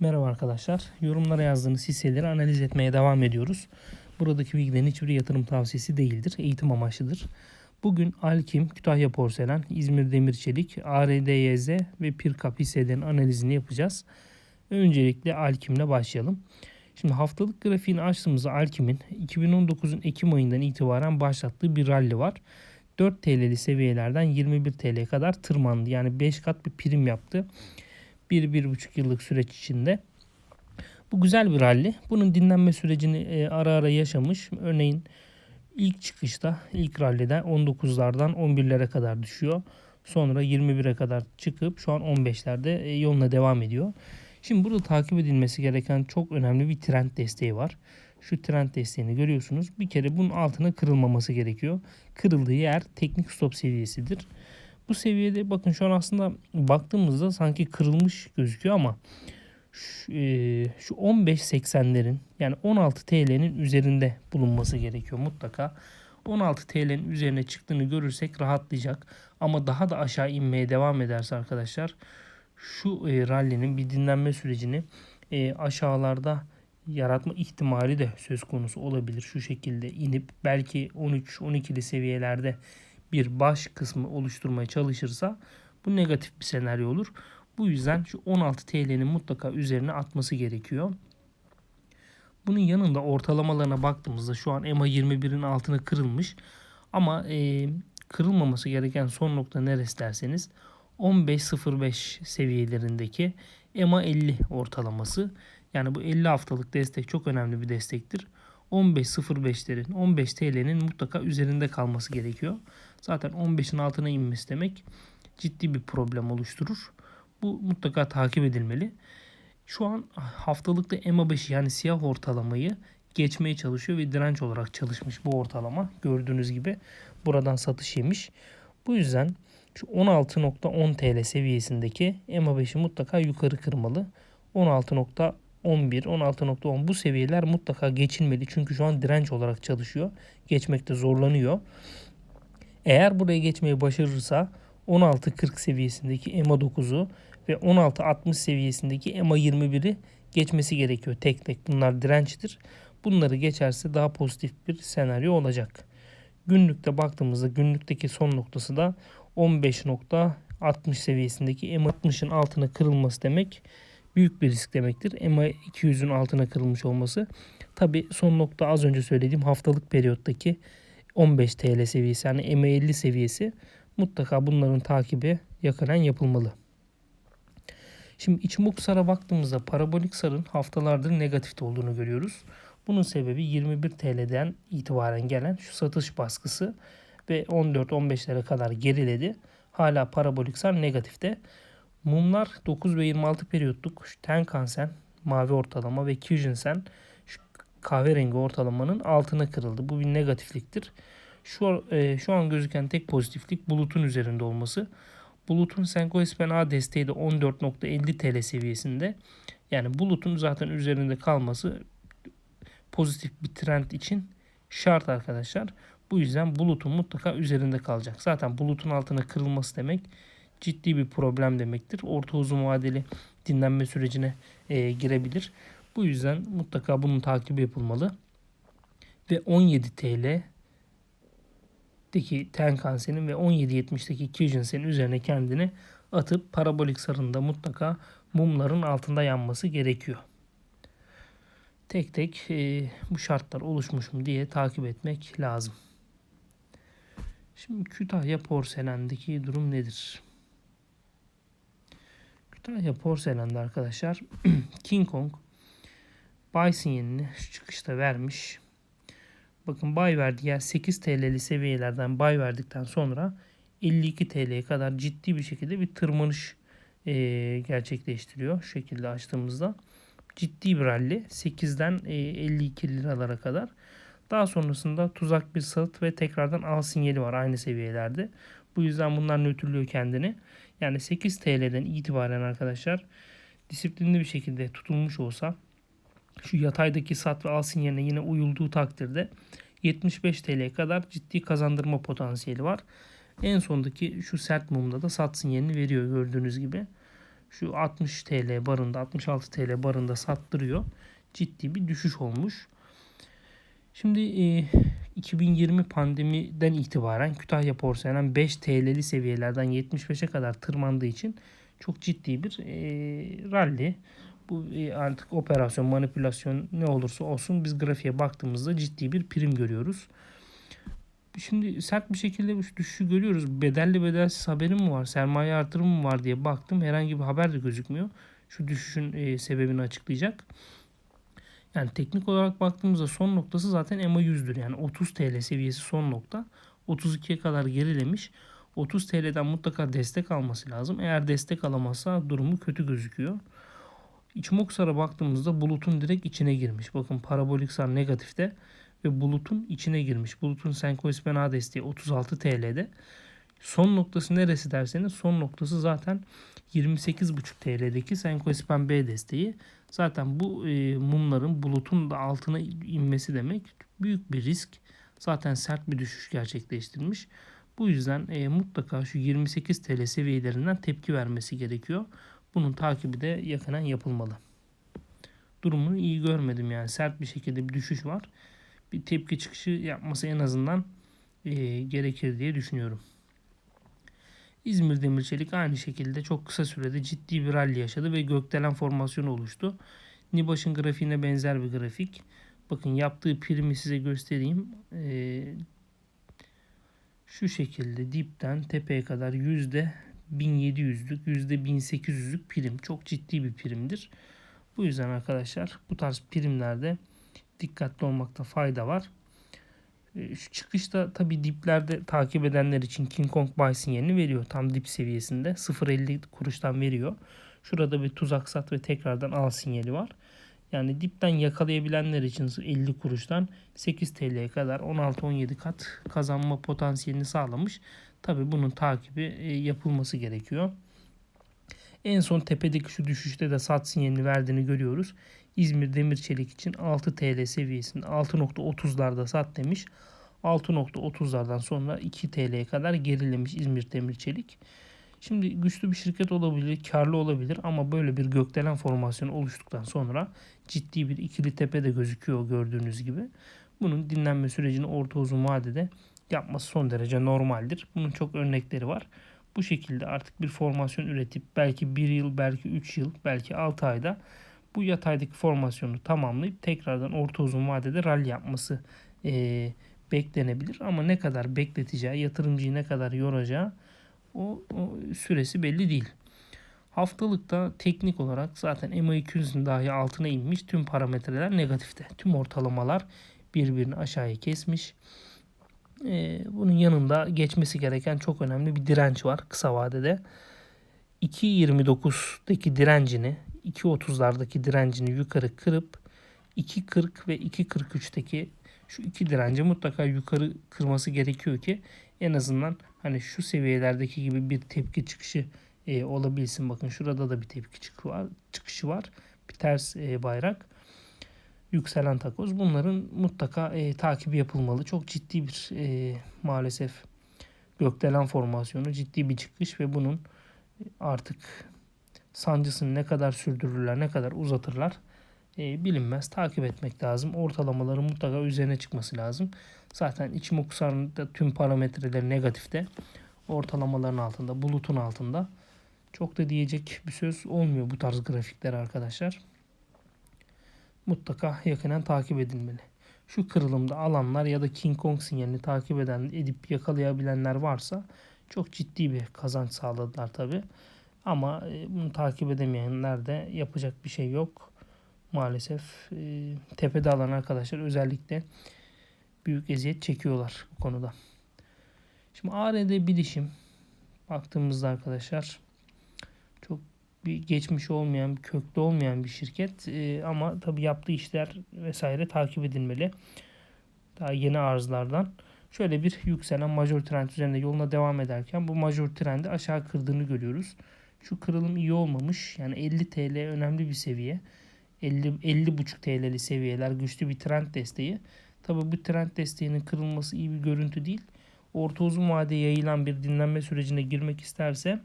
Merhaba arkadaşlar. Yorumlara yazdığınız hisseleri analiz etmeye devam ediyoruz. Buradaki bilgilerin hiçbir yatırım tavsiyesi değildir. Eğitim amaçlıdır. Bugün Alkim, Kütahya Porselen, İzmir Demir Çelik, ARDYZ ve Pirkap hisselerin analizini yapacağız. Öncelikle Alkim'le başlayalım. Şimdi haftalık grafiğini açtığımızda Alkim'in 2019'un Ekim ayından itibaren başlattığı bir rally var. 4 TL'li seviyelerden 21 TL'ye kadar tırmandı. Yani 5 kat bir prim yaptı. 1-1,5 yıllık süreç içinde. Bu güzel bir rally. Bunun dinlenme sürecini e, ara ara yaşamış. Örneğin ilk çıkışta, ilk rallide 19'lardan 11'lere kadar düşüyor. Sonra 21'e kadar çıkıp şu an 15'lerde e, yoluna devam ediyor. Şimdi burada takip edilmesi gereken çok önemli bir trend desteği var. Şu trend desteğini görüyorsunuz. Bir kere bunun altına kırılmaması gerekiyor. Kırıldığı yer teknik stop seviyesidir. Bu seviyede bakın şu an aslında baktığımızda sanki kırılmış gözüküyor ama şu, e, şu 15.80'lerin yani 16 TL'nin üzerinde bulunması gerekiyor mutlaka. 16 TL'nin üzerine çıktığını görürsek rahatlayacak. Ama daha da aşağı inmeye devam ederse arkadaşlar şu e, rally'nin bir dinlenme sürecini e, aşağılarda yaratma ihtimali de söz konusu olabilir. Şu şekilde inip belki 13-12'li seviyelerde bir baş kısmı oluşturmaya çalışırsa bu negatif bir senaryo olur. Bu yüzden şu 16 TL'nin mutlaka üzerine atması gerekiyor. Bunun yanında ortalamalarına baktığımızda şu an EMA 21'in altına kırılmış. Ama e, kırılmaması gereken son nokta neresi derseniz 15.05 seviyelerindeki EMA 50 ortalaması. Yani bu 50 haftalık destek çok önemli bir destektir. 15.05'lerin 15 TL'nin mutlaka üzerinde kalması gerekiyor. Zaten 15'in altına inmesi demek ciddi bir problem oluşturur. Bu mutlaka takip edilmeli. Şu an haftalıkta EMA 5 yani siyah ortalamayı geçmeye çalışıyor ve direnç olarak çalışmış bu ortalama. Gördüğünüz gibi buradan satış yemiş. Bu yüzden şu 16.10 TL seviyesindeki EMA 5'i mutlaka yukarı kırmalı. 16.11, 16.10 bu seviyeler mutlaka geçilmeli. Çünkü şu an direnç olarak çalışıyor. Geçmekte zorlanıyor. Eğer buraya geçmeyi başarırsa 16.40 seviyesindeki EMA 9'u ve 16.60 seviyesindeki EMA 21'i geçmesi gerekiyor tek tek. Bunlar dirençtir. Bunları geçerse daha pozitif bir senaryo olacak. Günlükte baktığımızda günlükteki son noktası da 15.60 seviyesindeki EMA 60'ın altına kırılması demek büyük bir risk demektir. EMA 200'ün altına kırılmış olması. Tabi son nokta az önce söylediğim haftalık periyottaki 15 TL seviyesi yani EMA 50 seviyesi mutlaka bunların takibi yakından yapılmalı. Şimdi Ichimoku baktığımızda parabolik sarın haftalardır negatifte olduğunu görüyoruz. Bunun sebebi 21 TL'den itibaren gelen şu satış baskısı ve 14-15'lere kadar geriledi. Hala parabolik sar negatifte. Mumlar 9 ve 26 periyotluk Tenkan-sen mavi ortalama ve Kyujin-sen kahverengi ortalamanın altına kırıldı. Bu bir negatifliktir. Şu, e, şu an gözüken tek pozitiflik bulutun üzerinde olması. Bulutun Senko SPNA desteği de 14.50 TL seviyesinde. Yani bulutun zaten üzerinde kalması pozitif bir trend için şart arkadaşlar. Bu yüzden bulutun mutlaka üzerinde kalacak. Zaten bulutun altına kırılması demek ciddi bir problem demektir. Orta uzun vadeli dinlenme sürecine e, girebilir. Bu yüzden mutlaka bunun takibi yapılmalı. Ve 17 TL deki Tenkan-sen'in ve 17.70'deki Kijin-sen'in üzerine kendini atıp parabolik sarında mutlaka mumların altında yanması gerekiyor. Tek tek e, bu şartlar oluşmuş mu diye takip etmek lazım. Şimdi Kütahya porselendeki durum nedir? Kütahya porselende arkadaşlar King Kong buy sinyalini şu çıkışta vermiş. Bakın buy verdi yer 8 TL'li seviyelerden buy verdikten sonra 52 TL'ye kadar ciddi bir şekilde bir tırmanış e, gerçekleştiriyor. Şu şekilde açtığımızda ciddi bir rally 8'den e, 52 liralara kadar. Daha sonrasında tuzak bir sat ve tekrardan al sinyali var aynı seviyelerde. Bu yüzden bunlar nötrlüyor kendini. Yani 8 TL'den itibaren arkadaşlar disiplinli bir şekilde tutulmuş olsa şu yataydaki sat ve al sinyaline yine uyulduğu takdirde 75 TL'ye kadar ciddi kazandırma potansiyeli var. En sondaki şu sert mumda da sat sinyalini veriyor gördüğünüz gibi. şu 60 TL barında 66 TL barında sattırıyor. Ciddi bir düşüş olmuş. Şimdi 2020 pandemiden itibaren Kütahya porselen 5 TL'li seviyelerden 75'e kadar tırmandığı için çok ciddi bir e, rally. Bu e, artık operasyon, manipülasyon ne olursa olsun biz grafiğe baktığımızda ciddi bir prim görüyoruz. Şimdi sert bir şekilde bu düşüşü görüyoruz. Bedelli bedelsiz haberim mi var, sermaye artırımı mı var diye baktım. Herhangi bir haber de gözükmüyor. Şu düşüşün e, sebebini açıklayacak. Yani teknik olarak baktığımızda son noktası zaten EMA 100'dür. Yani 30 TL seviyesi son nokta. 32'ye kadar gerilemiş. 30 TL'den mutlaka destek alması lazım. Eğer destek alamazsa durumu kötü gözüküyor. İçmoksar'a baktığımızda bulutun direkt içine girmiş. Bakın parabolik sar negatifte ve bulutun içine girmiş. Bulutun Senkoispen desteği 36 TL'de. Son noktası neresi derseniz son noktası zaten 28,5 TL'deki Senkoispen B desteği. Zaten bu e, mumların bulutun da altına inmesi demek büyük bir risk. Zaten sert bir düşüş gerçekleştirmiş. Bu yüzden e, mutlaka şu 28 TL seviyelerinden tepki vermesi gerekiyor. Bunun takibi de yakından yapılmalı. Durumunu iyi görmedim yani sert bir şekilde bir düşüş var. Bir tepki çıkışı yapması en azından e, gerekir diye düşünüyorum. İzmir Demirçelik aynı şekilde çok kısa sürede ciddi bir rally yaşadı ve gökdelen formasyonu oluştu. Nibaş'ın grafiğine benzer bir grafik. Bakın yaptığı primi size göstereyim. Ee, şu şekilde dipten tepeye kadar yüzde 1700'lük yüzde 1800'lük prim. Çok ciddi bir primdir. Bu yüzden arkadaşlar bu tarz primlerde dikkatli olmakta fayda var. Ee, şu çıkışta tabi diplerde takip edenler için King Kong buy sinyalini veriyor. Tam dip seviyesinde 0.50 kuruştan veriyor. Şurada bir tuzak sat ve tekrardan al sinyali var. Yani dipten yakalayabilenler için 50 kuruştan 8 TL'ye kadar 16-17 kat kazanma potansiyelini sağlamış. Tabi bunun takibi e, yapılması gerekiyor. En son tepedeki şu düşüşte de sat sinyalini verdiğini görüyoruz. İzmir Demir Çelik için 6 TL seviyesinde 6.30'larda sat demiş. 6.30'lardan sonra 2 TL'ye kadar gerilemiş İzmir Demir Çelik. Şimdi güçlü bir şirket olabilir, karlı olabilir ama böyle bir gökdelen formasyonu oluştuktan sonra ciddi bir ikili tepe de gözüküyor gördüğünüz gibi. Bunun dinlenme sürecini orta uzun vadede yapması son derece normaldir. Bunun çok örnekleri var. Bu şekilde artık bir formasyon üretip belki 1 yıl, belki 3 yıl, belki 6 ayda bu yataydaki formasyonu tamamlayıp tekrardan orta uzun vadede rally yapması e, beklenebilir. Ama ne kadar bekleteceği, yatırımcıyı ne kadar yoracağı o, o süresi belli değil. Haftalıkta teknik olarak zaten MA200'ün dahi altına inmiş tüm parametreler negatifte. Tüm ortalamalar birbirini aşağıya kesmiş. Ee, bunun yanında geçmesi gereken çok önemli bir direnç var kısa vadede. 2.29'daki direncini 2.30'lardaki direncini yukarı kırıp 2.40 ve 2.43'teki şu iki direnci mutlaka yukarı kırması gerekiyor ki en azından hani şu seviyelerdeki gibi bir tepki çıkışı e, olabilsin. Bakın şurada da bir tepki çıkışı var. Bir ters e, bayrak. Yükselen takoz. Bunların mutlaka e, takibi yapılmalı. Çok ciddi bir e, maalesef gökdelen formasyonu ciddi bir çıkış ve bunun artık sancısını ne kadar sürdürürler, ne kadar uzatırlar e, bilinmez. Takip etmek lazım. Ortalamaların mutlaka üzerine çıkması lazım. Zaten içim okusarında tüm parametreleri negatifte. Ortalamaların altında, bulutun altında. Çok da diyecek bir söz olmuyor bu tarz grafikler arkadaşlar. Mutlaka yakinen takip edilmeli. Şu kırılımda alanlar ya da King Kong sinyalini takip eden, edip yakalayabilenler varsa çok ciddi bir kazanç sağladılar tabi. Ama e, bunu takip edemeyenler de yapacak bir şey yok. Maalesef e, tepede alan arkadaşlar özellikle büyük eziyet çekiyorlar bu konuda. Şimdi ARD bilişim baktığımızda arkadaşlar çok bir geçmiş olmayan, köklü olmayan bir şirket e, ama tabi yaptığı işler vesaire takip edilmeli. Daha yeni arzlardan. Şöyle bir yükselen major trend üzerinde yoluna devam ederken bu major trendi aşağı kırdığını görüyoruz. Şu kırılım iyi olmamış. Yani 50 TL önemli bir seviye. 50 50,5 TL'li seviyeler güçlü bir trend desteği. Tabi bu trend desteğinin kırılması iyi bir görüntü değil. Orta uzun vadeye yayılan bir dinlenme sürecine girmek isterse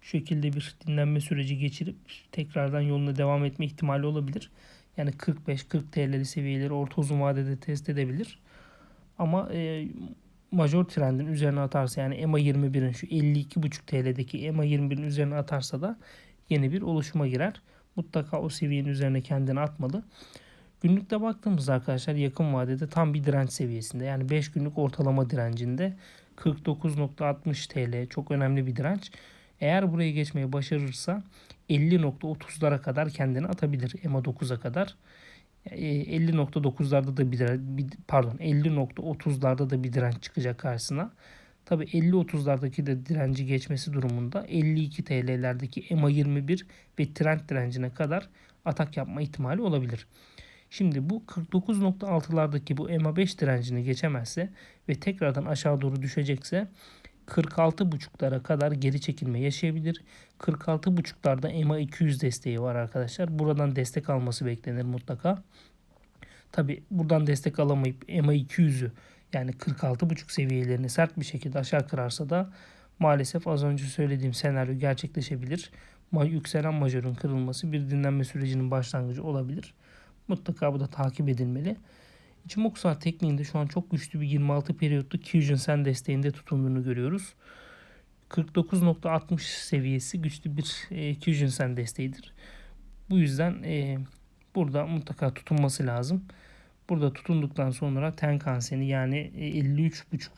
şu şekilde bir dinlenme süreci geçirip tekrardan yoluna devam etme ihtimali olabilir. Yani 45-40 TL'li seviyeleri orta uzun vadede test edebilir. Ama e, major trendin üzerine atarsa yani EMA 21'in şu 52,5 TL'deki EMA 21'in üzerine atarsa da yeni bir oluşuma girer. Mutlaka o seviyenin üzerine kendini atmalı. Günlükte baktığımızda arkadaşlar yakın vadede tam bir direnç seviyesinde. Yani 5 günlük ortalama direncinde 49.60 TL çok önemli bir direnç. Eğer burayı geçmeyi başarırsa 50.30'lara kadar kendini atabilir EMA 9'a kadar. 50.9'larda da bir, bir pardon 50.30'larda da bir direnç çıkacak karşısına. Tabi 50-30'lardaki de direnci geçmesi durumunda 52 TL'lerdeki EMA 21 ve trend direncine kadar atak yapma ihtimali olabilir. Şimdi bu 49.6'lardaki bu EMA 5 direncini geçemezse ve tekrardan aşağı doğru düşecekse 46.5'lara kadar geri çekilme yaşayabilir. 46.5'larda EMA 200 desteği var arkadaşlar. Buradan destek alması beklenir mutlaka. Tabi buradan destek alamayıp EMA 200'ü yani 46.5 seviyelerini sert bir şekilde aşağı kırarsa da maalesef az önce söylediğim senaryo gerçekleşebilir. Yükselen majörün kırılması bir dinlenme sürecinin başlangıcı olabilir. Mutlaka bu da takip edilmeli. Ichimoku tekniğinde şu an çok güçlü bir 26 periyotlu Kyujin Sen desteğinde tutunduğunu görüyoruz. 49.60 seviyesi güçlü bir e, Kyujin Sen desteğidir. Bu yüzden e, burada mutlaka tutunması lazım. Burada tutunduktan sonra Tenkan-sen'i yani 53.5 e,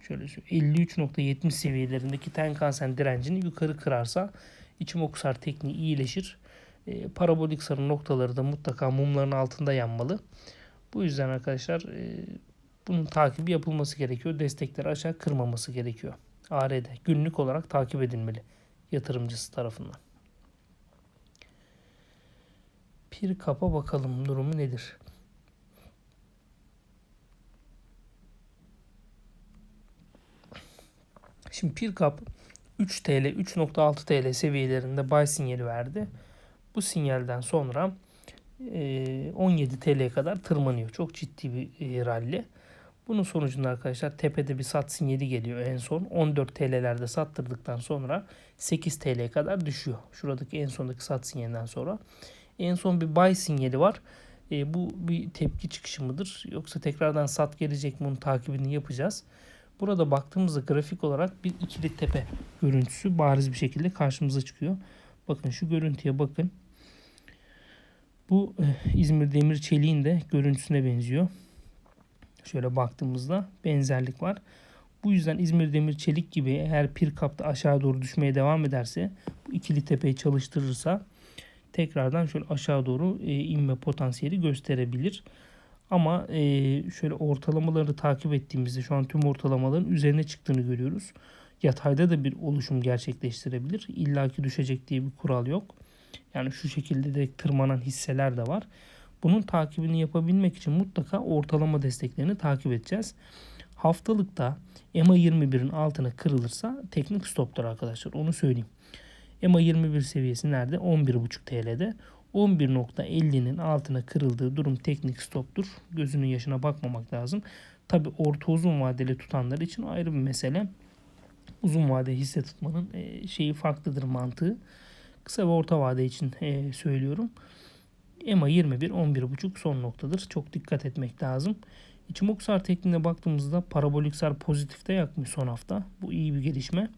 şöyle 53.70 seviyelerindeki Tenkan-sen direncini yukarı kırarsa Ichimoku tekniği iyileşir. E, parabolik sarı noktaları da mutlaka mumların altında yanmalı. Bu yüzden arkadaşlar e, bunun takibi yapılması gerekiyor. Destekleri aşağı kırmaması gerekiyor. ARD günlük olarak takip edilmeli yatırımcısı tarafından. Bir kapa bakalım durumu nedir? Şimdi bir kap 3 TL 3.6 TL seviyelerinde buy sinyali verdi. Bu sinyalden sonra 17 e, TL'ye kadar tırmanıyor. Çok ciddi bir e, rally. Bunun sonucunda arkadaşlar tepede bir sat sinyali geliyor en son. 14 TL'lerde sattırdıktan sonra 8 TL'ye kadar düşüyor. Şuradaki en sondaki sat sinyalinden sonra. En son bir buy sinyali var. E, bu bir tepki çıkışı mıdır? Yoksa tekrardan sat gelecek mi? Bunun takibini yapacağız. Burada baktığımızda grafik olarak bir ikili tepe görüntüsü bariz bir şekilde karşımıza çıkıyor. Bakın şu görüntüye bakın. Bu eh, İzmir Demir Çelik'in de görüntüsüne benziyor. Şöyle baktığımızda benzerlik var. Bu yüzden İzmir Demir Çelik gibi eğer pir kapta aşağı doğru düşmeye devam ederse bu ikili tepeyi çalıştırırsa tekrardan şöyle aşağı doğru e, inme potansiyeli gösterebilir. Ama e, şöyle ortalamaları takip ettiğimizde şu an tüm ortalamaların üzerine çıktığını görüyoruz. Yatayda da bir oluşum gerçekleştirebilir. İlla ki düşecek diye bir kural yok. Yani şu şekilde de tırmanan hisseler de var. Bunun takibini yapabilmek için mutlaka ortalama desteklerini takip edeceğiz. Haftalıkta EMA 21'in altına kırılırsa teknik stoptur arkadaşlar onu söyleyeyim. EMA 21 seviyesi nerede? 11.5 TL'de. 11.50'nin altına kırıldığı durum teknik stoptur. Gözünün yaşına bakmamak lazım. Tabi orta uzun vadeli tutanlar için ayrı bir mesele. Uzun vade hisse tutmanın şeyi farklıdır mantığı. Kısa ve orta vade için e, söylüyorum. EMA 21 11.5 son noktadır. Çok dikkat etmek lazım. İçimoksar tekniğine baktığımızda paraboliksar pozitifte yakmış son hafta. Bu iyi bir gelişme.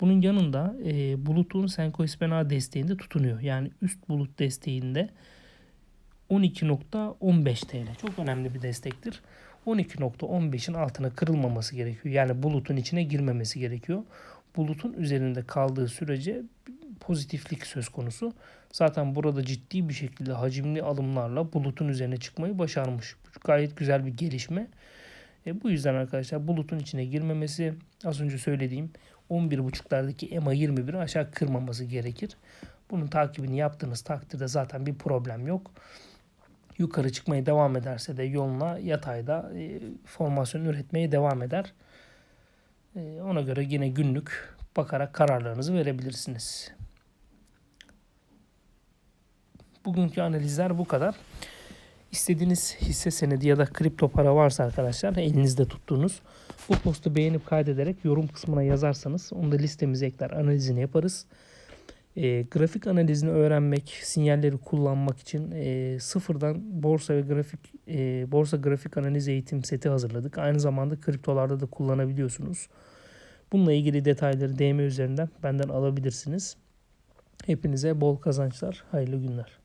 Bunun yanında e, bulutun Senko Ispena desteğinde tutunuyor. Yani üst bulut desteğinde 12.15 TL. Çok önemli bir destektir. 12.15'in altına kırılmaması gerekiyor. Yani bulutun içine girmemesi gerekiyor. Bulutun üzerinde kaldığı sürece pozitiflik söz konusu. Zaten burada ciddi bir şekilde hacimli alımlarla bulutun üzerine çıkmayı başarmış. Gayet güzel bir gelişme. E, bu yüzden arkadaşlar bulutun içine girmemesi az önce söylediğim 11.5'lardaki EMA 21'i aşağı kırmaması gerekir. Bunun takibini yaptığınız takdirde zaten bir problem yok. Yukarı çıkmaya devam ederse de yoluna yatayda e, formasyon üretmeye devam eder. E, ona göre yine günlük bakarak kararlarınızı verebilirsiniz. Bugünkü analizler bu kadar. İstediğiniz hisse senedi ya da kripto para varsa arkadaşlar elinizde tuttuğunuz Bu postu beğenip kaydederek yorum kısmına yazarsanız onu da listemize ekler analizini yaparız. E, grafik analizini öğrenmek, sinyalleri kullanmak için e, sıfırdan borsa ve grafik e, borsa grafik analiz eğitim seti hazırladık. Aynı zamanda kriptolarda da kullanabiliyorsunuz. Bununla ilgili detayları DM üzerinden benden alabilirsiniz. Hepinize bol kazançlar, hayırlı günler.